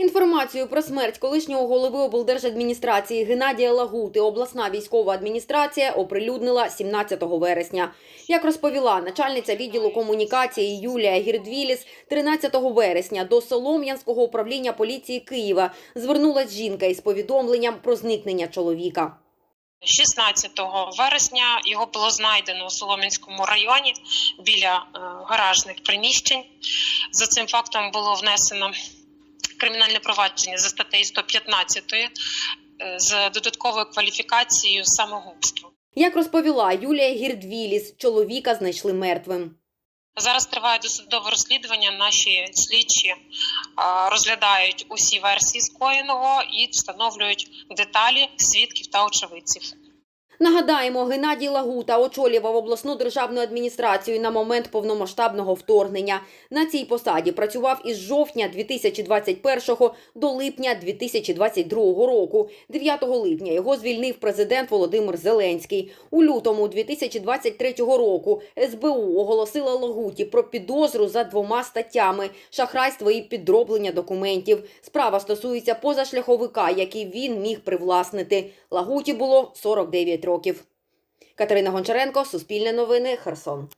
Інформацію про смерть колишнього голови облдержадміністрації Геннадія Лагути обласна військова адміністрація оприлюднила 17 вересня. Як розповіла начальниця відділу комунікації Юлія Гірдвіліс, 13 вересня до Солом'янського управління поліції Києва звернулась жінка із повідомленням про зникнення чоловіка. 16 вересня його було знайдено у Солом'янському районі біля е, гаражних приміщень. За цим фактом було внесено кримінальне провадження за статтею 115 е, з додатковою кваліфікацією самогубство. Як розповіла Юлія Гірдвіліс, чоловіка знайшли мертвим. Зараз триває досудове розслідування. Наші слідчі розглядають усі версії скоєного і встановлюють деталі свідків та очевидців. Нагадаємо, Геннадій Лагута очолював обласну державну адміністрацію на момент повномасштабного вторгнення. На цій посаді працював із жовтня 2021 до липня 2022 року. 9 липня його звільнив президент Володимир Зеленський. У лютому 2023 року СБУ оголосила Лагуті про підозру за двома статтями – шахрайство і підроблення документів. Справа стосується позашляховика, який він міг привласнити. Лагуті було 49 років. Катерина Гончаренко, Суспільне новини, Херсон.